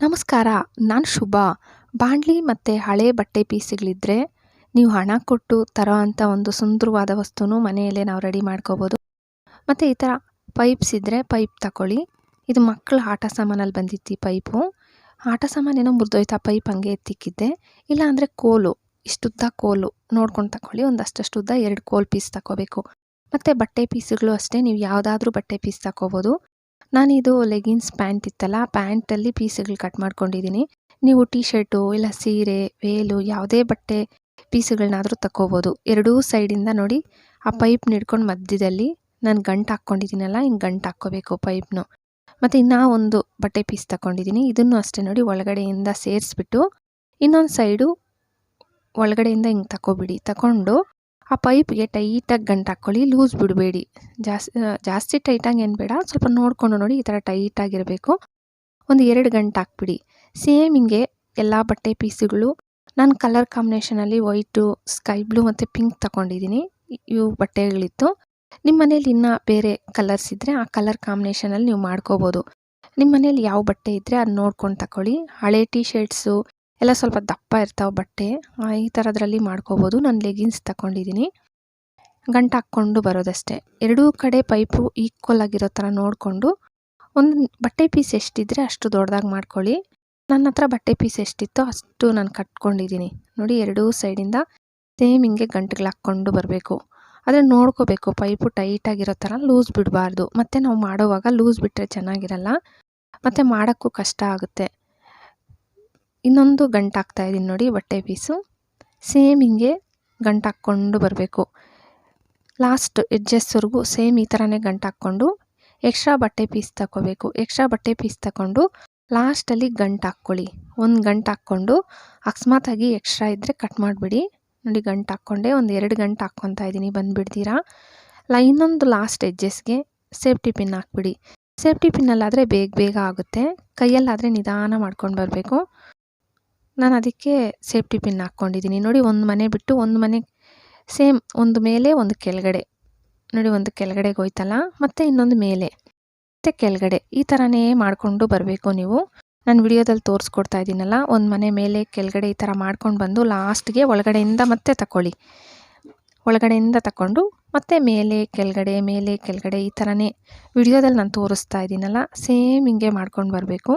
ನಮಸ್ಕಾರ, ನಾನು ಶುಭ. ಬಾಂಡ್ಲಿ ಮತ್ತು ಹಳೆ ಬಟ್ಟೆ ಪೀಸ್ಗಳಿದ್ದರೆ ನೀವು ಹಣ ಕೊಟ್ಟು ತರೋ ಅಂಥ ಒಂದು ಸುಂದರವಾದ ವಸ್ತುನು ಮನೆಯಲ್ಲೇ ನಾವು ರೆಡಿ ಮಾಡ್ಕೋಬೋದು. ಮತ್ತು ಈ ಥರ ಪೈಪ್ಸ್ ಇದ್ದರೆ ಪೈಪ್ ತಗೊಳ್ಳಿ ಇದು ಮಕ್ಕಳ ಆಟ ಸಾಮಾನಲ್ಲಿ ಬಂದಿತ್ತು ಈ ಪೈಪು. ಆಟ ಸಾಮಾನೇನೋ ಮುರಿದೋಯ್ತು ಆ ಪೈಪ್ ಹಂಗೆ ಎತ್ತಿಕ್ಕಿದ್ದೆ. ಇಲ್ಲ ಅಂದರೆ ಕೋಲು, ಇಷ್ಟುದ್ದ ಕೋಲು ನೋಡ್ಕೊಂಡು ತಗೊಳ್ಳಿ ಒಂದು ಅಷ್ಟಷ್ಟು ಉದ್ದ ಎರಡು ಕೋಲ್ ಪೀಸ್ ತಗೋಬೇಕು ಮತ್ತು ಬಟ್ಟೆ ಪೀಸ್ಗಳು ಅಷ್ಟೇ, ನೀವು ಯಾವುದಾದ್ರೂ ಬಟ್ಟೆ ಪೀಸ್ ತಗೋಬೋದು ನಾನಿದು ಲೆಗಿನ್ಸ್ ಪ್ಯಾಂಟ್ ಇತ್ತಲ್ಲ ಪ್ಯಾಂಟಲ್ಲಿ ಪೀಸ್ಗಳು ಕಟ್ ಮಾಡ್ಕೊಂಡಿದ್ದೀನಿ ನೀವು ಟೀ ಶರ್ಟು ಇಲ್ಲ ಸೀರೆ ವೇಲು ಯಾವುದೇ ಬಟ್ಟೆ ಪೀಸ್ಗಳನ್ನಾದರೂ ತಗೋಬೋದು ಎರಡೂ ಸೈಡಿಂದ ನೋಡಿ, ಆ ಪೈಪ್ ಹಿಡ್ಕೊಂಡು ಮಧ್ಯದಲ್ಲಿ ನಾನು ಗಂಟು ಹಾಕ್ಕೊಂಡಿದ್ದೀನಲ್ಲ ಹಿಂಗೆ ಗಂಟು ಹಾಕ್ಕೋಬೇಕು ಪೈಪ್ನು ಮತ್ತು ಇನ್ನೂ ಒಂದು ಬಟ್ಟೆ ಪೀಸ್ ತಗೊಂಡಿದ್ದೀನಿ ಇದನ್ನು ಅಷ್ಟೇ ನೋಡಿ ಒಳಗಡೆಯಿಂದ ಸೇರಿಸ್ಬಿಟ್ಟು, ಇನ್ನೊಂದು ಸೈಡು ಒಳಗಡೆಯಿಂದ ಹಿಂಗೆ ತಗೋಬಿಡಿ ತಗೊಂಡು ಆ ಪೈಪ್ಗೆ ಟೈಟಾಗಿ ಗಂಟು ಹಾಕ್ಕೊಳ್ಳಿ ಲೂಸ್ ಬಿಡಬೇಡಿ. ಜಾಸ್ತಿ ಜಾಸ್ತಿ ಟೈಟಾಗಿ ಏನು ಬೇಡ, ಸ್ವಲ್ಪ ನೋಡಿಕೊಂಡು ನೋಡಿ ಈ ಥರ ಟೈಟಾಗಿರಬೇಕು ಒಂದು ಎರಡು ಗಂಟು ಹಾಕ್ಬಿಡಿ. ಸೇಮ್ ಹಿಂಗೆ ಎಲ್ಲ ಬಟ್ಟೆ ಪೀಸುಗಳು. ನಾನು ಕಲರ್ ಕಾಂಬಿನೇಷನಲ್ಲಿ ವೈಟು ಸ್ಕೈ ಬ್ಲೂ ಮತ್ತು ಪಿಂಕ್ ತಗೊಂಡಿದ್ದೀನಿ ಇವು ಬಟ್ಟೆಗಳಿತ್ತು. ನಿಮ್ಮ ಮನೇಲಿ ಇನ್ನೂ ಬೇರೆ ಕಲರ್ಸ್ ಇದ್ದರೆ ಆ ಕಲರ್ ಕಾಂಬಿನೇಷನಲ್ಲಿ ನೀವು ಮಾಡ್ಕೋಬೋದು. ನಿಮ್ಮ ಮನೇಲಿ ಯಾವ ಬಟ್ಟೆ ಇದ್ದರೆ ಅದು ನೋಡ್ಕೊಂಡು ತಗೊಳ್ಳಿ ಹಳೆ ಟೀ ಶರ್ಟ್ಸು ಎಲ್ಲ ಸ್ವಲ್ಪ ದಪ್ಪ ಇರ್ತಾವೆ ಬಟ್ಟೆ. ಈ ಥರದ್ರಲ್ಲಿ ಮಾಡ್ಕೋಬೋದು. ನಾನು ಲೆಗಿನ್ಸ್ ತಗೊಂಡಿದ್ದೀನಿ ಗಂಟು ಹಾಕ್ಕೊಂಡು ಬರೋದಷ್ಟೇ. ಎರಡೂ ಕಡೆ ಪೈಪು ಈಕ್ವಲ್ ಆಗಿರೋ ಥರ ನೋಡಿಕೊಂಡು ಒಂದು ಬಟ್ಟೆ ಪೀಸ್ ಎಷ್ಟಿದ್ರೆ ಅಷ್ಟು ದೊಡ್ಡದಾಗಿ ಮಾಡ್ಕೊಳ್ಳಿ. ನನ್ನ ಹತ್ರ ಬಟ್ಟೆ ಪೀಸ್ ಎಷ್ಟಿತ್ತೋ ಅಷ್ಟು ನಾನು ಕಟ್ಕೊಂಡಿದ್ದೀನಿ ನೋಡಿ, ಎರಡೂ ಸೈಡಿಂದ ಸೇಮ್ ಹಿಂಗೆ ಗಂಟುಗಳು ಹಾಕ್ಕೊಂಡು ಬರಬೇಕು. ಆದರೆ ನೋಡ್ಕೋಬೇಕು, ಪೈಪು ಟೈಟಾಗಿರೋ ಥರ ಲೂಸ್ ಬಿಡಬಾರ್ದು. ಮತ್ತು ನಾವು ಮಾಡೋವಾಗ ಲೂಸ್ ಬಿಟ್ಟರೆ ಚೆನ್ನಾಗಿರಲ್ಲ. ಮತ್ತು ಮಾಡೋಕ್ಕೂ ಕಷ್ಟ ಆಗುತ್ತೆ. ಇನ್ನೊಂದು ಗಂಟು ಹಾಕ್ತಾಯಿದ್ದೀನಿ ನೋಡಿ, ಬಟ್ಟೆ ಪೀಸು. ಸೇಮ್ ಹಿಂಗೆ ಗಂಟು ಹಾಕ್ಕೊಂಡು ಬರಬೇಕು ಲಾಸ್ಟ್ ಎಡ್ಜಸ್ವರೆಗೂ ಸೇಮ್ ಈ ಥರನೇ ಗಂಟು ಹಾಕ್ಕೊಂಡು ಎಕ್ಸ್ಟ್ರಾ ಬಟ್ಟೆ ಪೀಸ್ ತಗೋಬೇಕು ಎಕ್ಸ್ಟ್ರಾ ಬಟ್ಟೆ ಪೀಸ್ ತಗೊಂಡು ಲಾಸ್ಟಲ್ಲಿ ಗಂಟು ಹಾಕ್ಕೊಳ್ಳಿ. ಒಂದು ಗಂಟು ಹಾಕ್ಕೊಂಡು ಅಕಸ್ಮಾತಾಗಿ ಎಕ್ಸ್ಟ್ರಾ ಇದ್ದರೆ ಕಟ್ ಮಾಡಿಬಿಡಿ. ನೋಡಿ, ಗಂಟು ಹಾಕ್ಕೊಂಡೆ, ಒಂದು ಎರಡು ಗಂಟು ಹಾಕ್ಕೊತಾ ಇದ್ದೀನಿ, ಬಂದುಬಿಡ್ತೀರಾ? ಅಲ್ಲ ಇನ್ನೊಂದು ಲಾಸ್ಟ್ ಎಜ್ಜಸ್ಗೆ ಸೇಫ್ಟಿ ಪಿನ್ ಹಾಕ್ಬಿಡಿ. ಸೇಫ್ಟಿ ಪಿನ್ನಲ್ಲಾದರೆ ಬೇಗ ಬೇಗ ಆಗುತ್ತೆ. ಕೈಯಲ್ಲಾದರೆ ನಿಧಾನ ಮಾಡ್ಕೊಂಡು ಬರಬೇಕು. ನಾನು ಅದಕ್ಕೆ ಸೇಫ್ಟಿ ಪಿನ್ ಹಾಕ್ಕೊಂಡಿದ್ದೀನಿ. ನೋಡಿ, ಒಂದು ಮನೆ ಬಿಟ್ಟು ಒಂದು ಮನೆ, ಸೇಮ್ ಒಂದು ಮೇಲೆ ಒಂದು ಕೆಳಗಡೆ. ನೋಡಿ, ಒಂದು ಕೆಳಗಡೆಗೆ ಹೋಯ್ತಲ್ಲ, ಮತ್ತು ಇನ್ನೊಂದು ಮೇಲೆ, ಮತ್ತು ಕೆಳಗಡೆ. ಈ ಥರನೇ ಮಾಡಿಕೊಂಡು ಬರಬೇಕು ನೀವು. ನಾನು ವಿಡಿಯೋದಲ್ಲಿ ತೋರಿಸ್ಕೊಡ್ತಾ ಇದ್ದೀನಲ್ಲ, ಒಂದು ಮನೆ ಮೇಲೆ, ಕೆಳಗಡೆ ಈ ಥರ ಮಾಡ್ಕೊಂಡು ಬಂದು ಲಾಸ್ಟ್ಗೆ ಒಳಗಡೆಯಿಂದ ಮತ್ತೆ ತಗೊಳ್ಳಿ ಒಳಗಡೆಯಿಂದ ತಗೊಂಡು ಮತ್ತೆ ಮೇಲೆ, ಕೆಳಗಡೆ ಮೇಲೆ, ಕೆಳಗಡೆ ಈ ಥರನೇ ವಿಡಿಯೋದಲ್ಲಿ ನಾನು ತೋರಿಸ್ತಾ ಇದ್ದೀನಲ್ಲ, ಸೇಮ್ ಹಿಂಗೆ ಮಾಡ್ಕೊಂಡು ಬರಬೇಕು.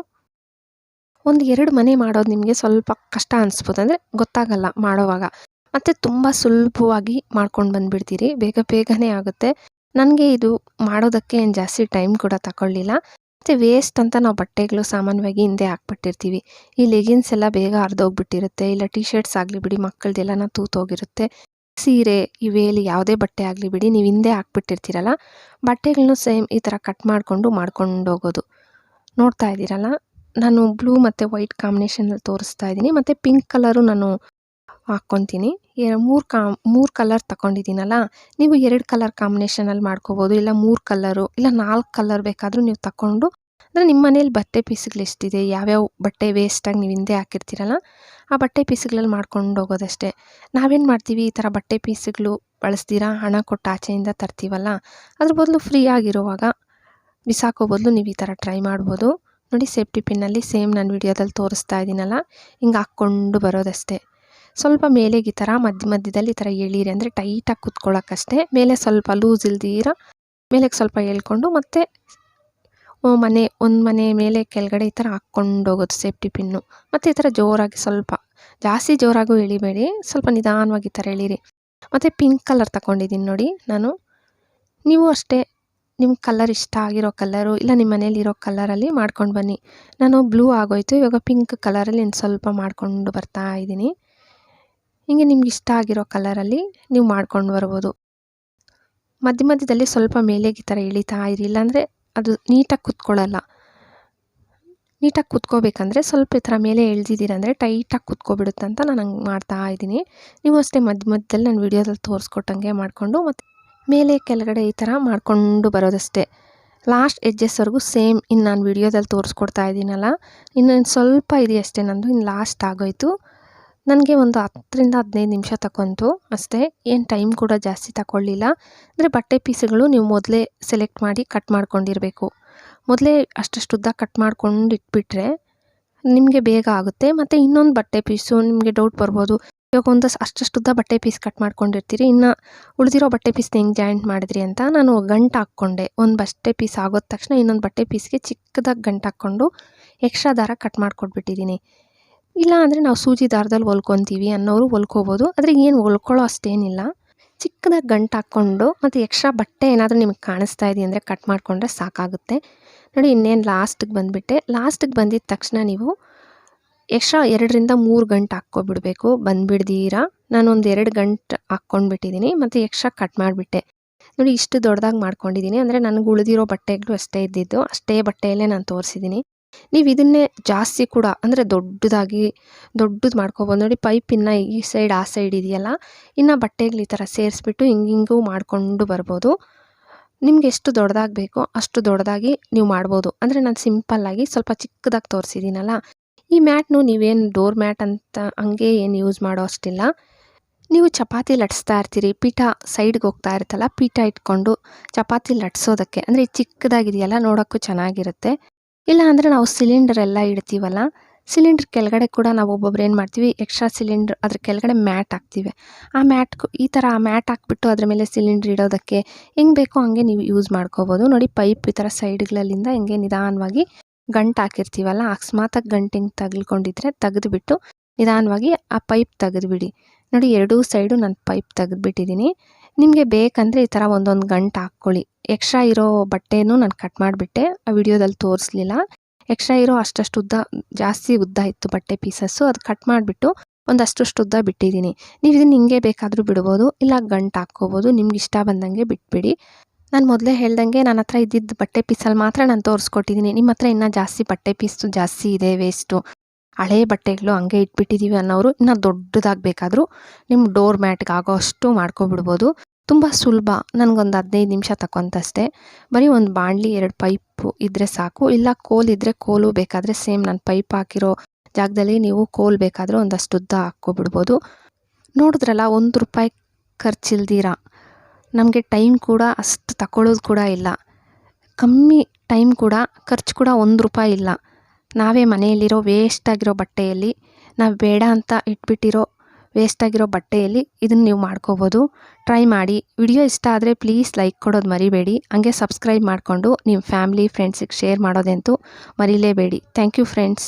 ಒಂದು ಎರಡು ಮನೆ ಮಾಡೋದು ನಿಮಗೆ ಸ್ವಲ್ಪ ಕಷ್ಟ ಅನಿಸ್ಬೋದು. ಅಂದರೆ ಗೊತ್ತಾಗಲ್ಲ ಮಾಡೋವಾಗ. ಮತ್ತು ತುಂಬ ಸುಲಭವಾಗಿ ಮಾಡ್ಕೊಂಡು ಬಂದುಬಿಡ್ತೀರಿ. ಬೇಗ ಬೇಗನೆ ಆಗುತ್ತೆ. ನನಗೆ ಇದು ಮಾಡೋದಕ್ಕೆ ಏನು ಜಾಸ್ತಿ ಟೈಮ್ ಕೂಡ ತಗೊಳ್ಳಿಲ್ಲ. ಮತ್ತು ವೇಸ್ಟ್ ಅಂತ ನಾವು ಬಟ್ಟೆಗಳು ಸಾಮಾನ್ಯವಾಗಿ ಹಿಂದೆ ಹಾಕ್ಬಿಟ್ಟಿರ್ತೀವಿ. ಈ ಲೆಗಿನ್ಸ್ ಎಲ್ಲ ಬೇಗ ಹರಿದೋಗ್ಬಿಟ್ಟಿರುತ್ತೆ. ಇಲ್ಲ ಟಿ ಶರ್ಟ್ಸ್ ಆಗಲಿ ಬಿಡಿ ಮಕ್ಕಳದೆಲ್ಲನ ತೂತೋಗಿರುತ್ತೆ. ಸೀರೆ, ಇವೇಲಿ ಯಾವುದೇ ಬಟ್ಟೆ ಆಗಲಿ ಬಿಡಿ, ನೀವು ಹಿಂದೆ ಹಾಕ್ಬಿಟ್ಟಿರ್ತೀರಲ್ಲ ಬಟ್ಟೆಗಳನ್ನೂ ಸೇಮ್ ಈ ಥರ ಕಟ್ ಮಾಡಿಕೊಂಡು ಮಾಡ್ಕೊಂಡು ಹೋಗೋದು ನೋಡ್ತಾ ಇದ್ದೀರಲ್ಲ? ನಾನು ಬ್ಲೂ ಮತ್ತು ವೈಟ್ ಕಾಂಬಿನೇಷನಲ್ಲಿ ತೋರಿಸ್ತಾ ಇದ್ದೀನಿ. ಮತ್ತು ಪಿಂಕ್ ಕಲರು ನಾನು ಹಾಕ್ಕೊತೀನಿ. ಮೂರು ಕಾ, ಮೂರು ಕಲರ್ ತಗೊಂಡಿದ್ದೀನಲ್ಲ ನೀವು ಎರಡು ಕಲರ್ ಕಾಂಬಿನೇಷನಲ್ಲಿ ಮಾಡ್ಕೋಬೋದು. ಇಲ್ಲ ಮೂರು ಕಲರು ಇಲ್ಲ ನಾಲ್ಕು ಕಲರ್ ಬೇಕಾದರೂ ನೀವು ತಗೊಂಡು ಅಂದರೆ ನಿಮ್ಮ ಮನೇಲಿ ಬಟ್ಟೆ ಪೀಸ್ಗಳು ಎಷ್ಟಿದೆ? ಯಾವ್ಯಾವ ಬಟ್ಟೆ ವೇಸ್ಟಾಗಿ ನೀವು ಹಿಂದೆ ಹಾಕಿರ್ತೀರಲ್ಲ? ಆ ಬಟ್ಟೆ ಪೀಸ್ಗಳಲ್ಲಿ ಮಾಡ್ಕೊಂಡು ಹೋಗೋದಷ್ಟೇ. ನಾವೇನು ಮಾಡ್ತೀವಿ? ಈ ಥರ ಬಟ್ಟೆ ಪೀಸ್ಗಳು ಬಳಸ್ತೀರಾ? ಹಣ ಕೊಟ್ಟು ಆಚೆಯಿಂದ ತರ್ತೀವಲ್ಲ? ಅದ್ರ ಬದಲು ಫ್ರೀ ಆಗಿರುವಾಗ ಬಿಸಾಕೋ ಬದಲು ನೀವು ಈ ಥರ ಟ್ರೈ ಮಾಡ್ಬೋದು. ನೋಡಿ ಸೇಫ್ಟಿ ಪಿನ್ನಲ್ಲಿ ಸೇಮ್ ನಾನು ವಿಡಿಯೋದಲ್ಲಿ ತೋರಿಸ್ತಾ ಇದ್ದೀನಲ್ಲ, ಹಿಂಗೆ ಹಾಕ್ಕೊಂಡು ಬರೋದಷ್ಟೇ. ಸ್ವಲ್ಪ ಮೇಲೆಗೆ ಈ ಥರ, ಮಧ್ಯ ಮಧ್ಯದಲ್ಲಿ ಈ ಥರ ಎಳೀರಿ ಅಂದರೆ ಟೈಟಾಗಿ ಕುತ್ಕೊಳ್ಳೋಕ್ಕಷ್ಟೇ. ಮೇಲೆ ಸ್ವಲ್ಪ ಲೂಸ್ ಇಲ್ದಿರ ಮೇಲೆಗೆ ಸ್ವಲ್ಪ ಎಳ್ಕೊಂಡು ಮತ್ತು ಮನೆ, ಒಂದು ಮನೆ ಮೇಲೆ ಕೆಳಗಡೆ ಈ ಥರ ಹಾಕ್ಕೊಂಡು ಹೋಗೋದು ಸೇಫ್ಟಿ ಪಿನ್ನು. ಮತ್ತು ಈ ಥರ ಜೋರಾಗಿ ಸ್ವಲ್ಪ, ಜಾಸ್ತಿ ಜೋರಾಗೂ ಎಳಿಬೇಡಿ, ಸ್ವಲ್ಪ ನಿಧಾನವಾಗಿ ಈ ಥರ ಎಳೀರಿ. ಮತ್ತು ಪಿಂಕ್ ಕಲರ್ ತಗೊಂಡಿದ್ದೀನಿ ನೋಡಿ ನಾನು. ನೀವು ಅಷ್ಟೇ ನಿಮ್ಗೆ ಕಲರ್ ಇಷ್ಟ ಆಗಿರೋ ಕಲ್ಲರು ಇಲ್ಲ ನಿಮ್ಮ ಮನೇಲಿರೋ ಕಲರಲ್ಲಿ ಮಾಡ್ಕೊಂಡು ಬನ್ನಿ. ನಾನು ಬ್ಲೂ ಆಗೋಯ್ತು, ಇವಾಗ ಪಿಂಕ್ ಕಲರಲ್ಲಿ ಇನ್ನು ಸ್ವಲ್ಪ ಮಾಡಿಕೊಂಡು ಬರ್ತಾ ಇದ್ದೀನಿ. ಹೀಗೆ ನಿಮ್ಗೆ ಇಷ್ಟ ಆಗಿರೋ ಕಲರಲ್ಲಿ ನೀವು ಮಾಡ್ಕೊಂಡು ಬರ್ಬೋದು. ಮಧ್ಯ ಮಧ್ಯದಲ್ಲಿ ಸ್ವಲ್ಪ ಮೇಲೆಗೆ ಥರ ಇಳಿತಾ ಇರಿ, ಇಲ್ಲಾಂದರೆ ಅದು ನೀಟಾಗಿ ಕುತ್ಕೊಳ್ಳಲ್ಲ. ನೀಟಾಗಿ ಕುತ್ಕೋಬೇಕಂದ್ರೆ ಸ್ವಲ್ಪ ಈ ಥರ ಮೇಲೆ ಎಳ್ದಿದ್ದೀರಂದರೆ ಟೈಟಾಗಿ ಕುತ್ಕೊಬಿಡುತ್ತೆ ಅಂತ ನಾನು ಹಂಗೆ ಮಾಡ್ತಾ ಇದ್ದೀನಿ. ನೀವು ಅಷ್ಟೇ ಮಧ್ಯ ಮಧ್ಯದಲ್ಲಿ ನಾನು ವೀಡಿಯೋದಲ್ಲಿ ತೋರಿಸ್ಕೊಟ್ಟಂಗೆ ಮಾಡಿಕೊಂಡು ಮತ್ತು ಮೇಲೆ ಕೆಳಗಡೆ ಈ ಥರ ಮಾಡಿಕೊಂಡು ಬರೋದಷ್ಟೇ. Last ಎಜ್ಜಸ್ವರೆಗೂ same. ಇನ್ನು ನಾನು ವಿಡಿಯೋದಲ್ಲಿ ತೋರಿಸ್ಕೊಡ್ತಾ ಇದ್ದೀನಲ್ಲ, ಇನ್ನೊಂದು ಸ್ವಲ್ಪ ಇದೆಯಷ್ಟೇ ನಂದು, ಇನ್ನು ಲಾಸ್ಟ್ ಆಗೋಯ್ತು. ನನಗೆ ಒಂದು ಹತ್ತರಿಂದ ಹದಿನೈದು ನಿಮಿಷ ತಗೊಂತು ಅಷ್ಟೇ. ಏನು ಟೈಮ್ ಕೂಡ ಜಾಸ್ತಿ ತಗೊಳ್ಳಿಲ್ಲ ಅಂದರೆ ಬಟ್ಟೆ ಪೀಸುಗಳು ನೀವು ಮೊದಲೇ ಸೆಲೆಕ್ಟ್ ಮಾಡಿ ಕಟ್ ಮಾಡ್ಕೊಂಡಿರಬೇಕು. ಮೊದಲೇ ಅಷ್ಟಷ್ಟು ಉದ್ದ ಕಟ್ ಮಾಡ್ಕೊಂಡು ಇಟ್ಬಿಟ್ರೆ ನಿಮಗೆ ಬೇಗ ಆಗುತ್ತೆ. ಮತ್ತು ಇನ್ನೊಂದು ಬಟ್ಟೆ ಪೀಸು, ನಿಮಗೆ ಡೌಟ್ ಬರ್ಬೋದು. ಇವಾಗ ಒಂದು ಅಷ್ಟಷ್ಟುದ್ದ ಬಟ್ಟೆ ಪೀಸ್ ಕಟ್ ಮಾಡ್ಕೊಂಡಿರ್ತೀರಿ. ಇನ್ನು ಉಳಿದಿರೋ ಬಟ್ಟೆ ಪೀಸ್ನ ಹೆಂಗೆ ಜಾಯಿಂಟ್ ಮಾಡಿದ್ರಿ ಅಂತ ನಾನು ಗಂಟು ಹಾಕ್ಕೊಂಡೆ. ಒಂದು ಬಟ್ಟೆ ಪೀಸ್ ಆಗೋದ ತಕ್ಷಣ ಇನ್ನೊಂದು ಬಟ್ಟೆ ಪೀಸ್ಗೆ ಚಿಕ್ಕದಾಗಿ ಗಂಟು ಹಾಕ್ಕೊಂಡು ಎಕ್ಸ್ಟ್ರಾ ದಾರ ಕಟ್ ಮಾಡ್ಕೊಟ್ಬಿಟ್ಟಿದ್ದೀನಿ. ಇಲ್ಲ ಅಂದರೆ ನಾವು ಸೂಜಿ ದಾರದಲ್ಲಿ ಹೊಲ್ಕೊತೀವಿ ಅನ್ನೋರು ಹೊಲ್ಕೋಬೋದು. ಆದರೆ ಏನು ಹೊಲ್ಕೊಳ್ಳೋ ಅಷ್ಟೇನಿಲ್ಲ. ಚಿಕ್ಕದಾಗಿ ಗಂಟು ಹಾಕ್ಕೊಂಡು ಮತ್ತು ಎಕ್ಸ್ಟ್ರಾ ಬಟ್ಟೆ ಏನಾದರೂ ನಿಮಗೆ ಕಾಣಿಸ್ತಾ ಇದೆ ಅಂದರೆ ಕಟ್ ಮಾಡಿಕೊಂಡ್ರೆ ಸಾಕಾಗುತ್ತೆ. ನೋಡಿ ಇನ್ನೇನು ಲಾಸ್ಟಿಗೆ ಬಂದುಬಿಟ್ಟೆ. ಲಾಸ್ಟಿಗೆ ಬಂದಿದ್ದ ತಕ್ಷಣ ನೀವು ಎಕ್ಸ್ಟ್ರಾ ಎರಡರಿಂದ ಮೂರು ಗಂಟೆ ಹಾಕ್ಕೊಬಿಡ್ಬೇಕು. ಬಂದುಬಿಡ್ದೀರಾ? ನಾನೊಂದು ಎರಡು ಗಂಟೆ ಹಾಕ್ಕೊಂಡ್ಬಿಟ್ಟಿದ್ದೀನಿ, ಮತ್ತು ಎಕ್ಸ್ಟ್ರಾ ಕಟ್ ಮಾಡಿಬಿಟ್ಟೆ. ನೋಡಿ, ಇಷ್ಟು ದೊಡ್ಡದಾಗಿ ಮಾಡ್ಕೊಂಡಿದ್ದೀನಿ. ಅಂದರೆ ನನಗೆ ಉಳಿದಿರೋ ಬಟ್ಟೆಗಳು ಅಷ್ಟೇ ಇದ್ದಿದ್ದು. ಅಷ್ಟೇ ಬಟ್ಟೆಯಲ್ಲೇ ನಾನು ತೋರಿಸಿದ್ದೀನಿ. ನೀವು ಇದನ್ನೇ ಜಾಸ್ತಿ ಕೂಡ, ಅಂದರೆ ದೊಡ್ಡದಾಗಿ, ದೊಡ್ಡದು ಮಾಡ್ಕೊಬೋದು. ನೋಡಿ, ಪೈಪ್ ಇನ್ನು ಈ ಸೈಡ್, ಆ ಸೈಡ್ ಇದೆಯಲ್ಲ? ಇನ್ನು ಬಟ್ಟೆಗಳು ಈ ಥರ ಸೇರಿಸ್ಬಿಟ್ಟು ಹಿಂಗೆ ಹಿಂಗೂ ಮಾಡಿಕೊಂಡು ಬರ್ಬೋದು. ನಿಮ್ಗೆ ಎಷ್ಟು ದೊಡ್ಡದಾಗಿ ಬೇಕೋ ಅಷ್ಟು ದೊಡ್ಡದಾಗಿ ನೀವು ಮಾಡ್ಬೋದು. ಅಂದರೆ ನಾನು ಸಿಂಪಲ್ಲಾಗಿ ಸ್ವಲ್ಪ ಚಿಕ್ಕದಾಗಿ ತೋರಿಸಿದ್ದೀನಲ್ಲ? ಈ ಮ್ಯಾಟ್ನು ನೀವೇನು ಡೋರ್ ಮ್ಯಾಟ್ ಅಂತ ಹಂಗೆ ಏನು ಯೂಸ್ ಮಾಡೋ ಅಷ್ಟಿಲ್ಲ. ನೀವು ಚಪಾತಿ ಲಟ್ಸ್ತಾ ಇರ್ತೀರಿ, ಪೀಠ ಸೈಡ್ಗೆ ಹೋಗ್ತಾ ಇರುತ್ತಲ್ಲ, ಪೀಠ ಇಟ್ಕೊಂಡು ಚಪಾತಿ ಲಟ್ಸೋದಕ್ಕೆ. ಅಂದರೆ ಚಿಕ್ಕದಾಗಿದೆಯಲ್ಲ, ನೋಡೋಕ್ಕೂ ಚೆನ್ನಾಗಿರುತ್ತೆ. ಇಲ್ಲ ಅಂದರೆ ನಾವು ಸಿಲಿಂಡರ್ ಎಲ್ಲ ಇಡ್ತೀವಲ್ಲ, ಸಿಲಿಂಡ್ರ್ ಕೆಳಗಡೆ ಕೂಡ ನಾವು ಒಬ್ಬೊಬ್ರು ಏನು ಮಾಡ್ತೀವಿ, ಎಕ್ಸ್ಟ್ರಾ ಸಿಲಿಂಡ್ರ್ ಅದ್ರ ಕೆಳಗಡೆ ಮ್ಯಾಟ್ ಹಾಕ್ತೀವಿ. ಆ ಮ್ಯಾಟ್ ಈ ಥರ ಮ್ಯಾಟ್ ಹಾಕ್ಬಿಟ್ಟು ಅದ್ರ ಮೇಲೆ ಸಿಲಿಂಡ್ರ್ ಇಡೋದಕ್ಕೆ ಹೆಂಗೆ ಬೇಕೋ ಹಂಗೆ ನೀವು ಯೂಸ್ ಮಾಡ್ಕೋಬೋದು. ನೋಡಿ ಪೈಪ್ ಈ ಥರ ಸೈಡ್ಗಳಲ್ಲಿಂದ ಹಿಂಗೆ ನಿಧಾನವಾಗಿ ಗಂಟು ಹಾಕಿರ್ತೀವಲ್ಲ ಅಕಸ್ಮಾತಾಗಿ ಗಂಟಿಂಗ್ ತಗಲ್ಕೊಂಡಿದ್ರೆ ತೆಗೆದುಬಿಟ್ಟು ನಿಧಾನವಾಗಿ ಆ ಪೈಪ್ ತೆಗೆದುಬಿಡಿ. ನೋಡಿ, ಎರಡೂ ಸೈಡು ನಾನು ಪೈಪ್ ತೆಗೆದುಬಿಟ್ಟಿದ್ದೀನಿ ನಿಮಗೆ ಬೇಕಂದರೆ ಈ ಥರ ಒಂದೊಂದು ಗಂಟು ಹಾಕ್ಕೊಳ್ಳಿ. ಎಕ್ಸ್ಟ್ರಾ ಇರೋ ಬಟ್ಟೆನೂ ನಾನು ಕಟ್ ಮಾಡಿಬಿಟ್ಟೆ, ಆ ವಿಡಿಯೋದಲ್ಲಿ ತೋರಿಸ್ಲಿಲ್ಲ. ಎಕ್ಸ್ಟ್ರಾ ಇರೋ ಅಷ್ಟಷ್ಟು ಉದ್ದ, ಜಾಸ್ತಿ ಉದ್ದ ಇತ್ತು ಬಟ್ಟೆ ಪೀಸಸ್ಸು, ಅದು ಕಟ್ ಮಾಡಿಬಿಟ್ಟು ಒಂದಷ್ಟಷ್ಟು ಉದ್ದ ಬಿಟ್ಟಿದ್ದೀನಿ ನೀವು ಇದನ್ನು ಹಿಂಗೆ ಬೇಕಾದರೂ ಬಿಡ್ಬೋದು, ಇಲ್ಲ ಗಂಟು ಹಾಕ್ಕೋಬೋದು, ನಿಮ್ಗೆ ಇಷ್ಟ ಬಂದಂಗೆ ಬಿಟ್ಬಿಡಿ. ನಾನು ಮೊದಲೇ ಹೇಳ್ದಂಗೆ ನನ್ನ ಹತ್ರ ಇದ್ದಿದ್ದ ಬಟ್ಟೆ ಪೀಸಲ್ಲಿ ಮಾತ್ರ ನಾನು ತೋರಿಸ್ಕೊಟ್ಟಿದ್ದೀನಿ ನಿಮ್ಮ ಹತ್ರ ಇನ್ನೂ ಜಾಸ್ತಿ ಬಟ್ಟೆ ಪೀಸು ಜಾಸ್ತಿ ಇದೆ ವೇಸ್ಟು ಹಳೆ ಬಟ್ಟೆಗಳು ಹಂಗೆ ಇಟ್ಬಿಟ್ಟಿದ್ದೀವಿ ಅನ್ನೋರು ಇನ್ನೂ ದೊಡ್ಡದಾಗಿ ಬೇಕಾದರೂ ನಿಮ್ಮ ಡೋರ್ ಮ್ಯಾಟ್ಗೆ ಆಗೋ ಅಷ್ಟು ಮಾಡ್ಕೊಬಿಡ್ಬೋದು. ತುಂಬ ಸುಲಭ. ನನಗೊಂದು ಹದಿನೈದು ನಿಮಿಷ ತಗೊಂತಷ್ಟೇ ಬರೀ ಒಂದು ಬಾಣಲಿ, ಎರಡು ಪೈಪು ಇದ್ದರೆ ಸಾಕು. ಇಲ್ಲ ಕೋಲ್ ಇದ್ದರೆ ಕೋಲು ಬೇಕಾದರೆ ಸೇಮ್ ನಾನು ಪೈಪ್ ಹಾಕಿರೋ ಜಾಗದಲ್ಲಿ ನೀವು ಕೋಲ್ ಬೇಕಾದರೆ ಒಂದಷ್ಟು ಉದ್ದ ಹಾಕ್ಕೊಬಿಡ್ಬೋದು. ನೋಡಿದ್ರಲ್ಲ, ಒಂದು ರೂಪಾಯಿ ಖರ್ಚಿಲ್ದಿರ? ನಮಗೆ ಟೈಮ್ ಕೂಡ ಅಷ್ಟು ತಗೊಳ್ಳೋದು ಕೂಡ ಇಲ್ಲ. ಕಮ್ಮಿ ಟೈಮ್ ಕೂಡ ಖರ್ಚು ಕೂಡ ಒಂದು ರೂಪಾಯಿ ಇಲ್ಲ. ನಾವೇ ಮನೆಯಲ್ಲಿರೋ ವೇಸ್ಟಾಗಿರೋ ಬಟ್ಟೆಯಲ್ಲಿ, ನಾವು ಬೇಡ ಅಂತ ಇಟ್ಬಿಟ್ಟಿರೋ ವೇಸ್ಟಾಗಿರೋ ಬಟ್ಟೆಯಲ್ಲಿ ಇದನ್ನು ನೀವು ಮಾಡ್ಕೋಬೋದು. ಟ್ರೈ ಮಾಡಿ. ವಿಡಿಯೋ ಇಷ್ಟ ಆದರೆ ಪ್ಲೀಸ್ ಲೈಕ್ ಕೊಡೋದು ಮರಿಬೇಡಿ. ಹಾಗೆ ಸಬ್ಸ್ಕ್ರೈಬ್ ಮಾಡಿಕೊಂಡು ನಿಮ್ಮ ಫ್ಯಾಮ್ಲಿ ಫ್ರೆಂಡ್ಸಿಗೆ ಶೇರ್ ಮಾಡೋದಂತೂ ಮರಿಲೇಬೇಡಿ. Thank you friends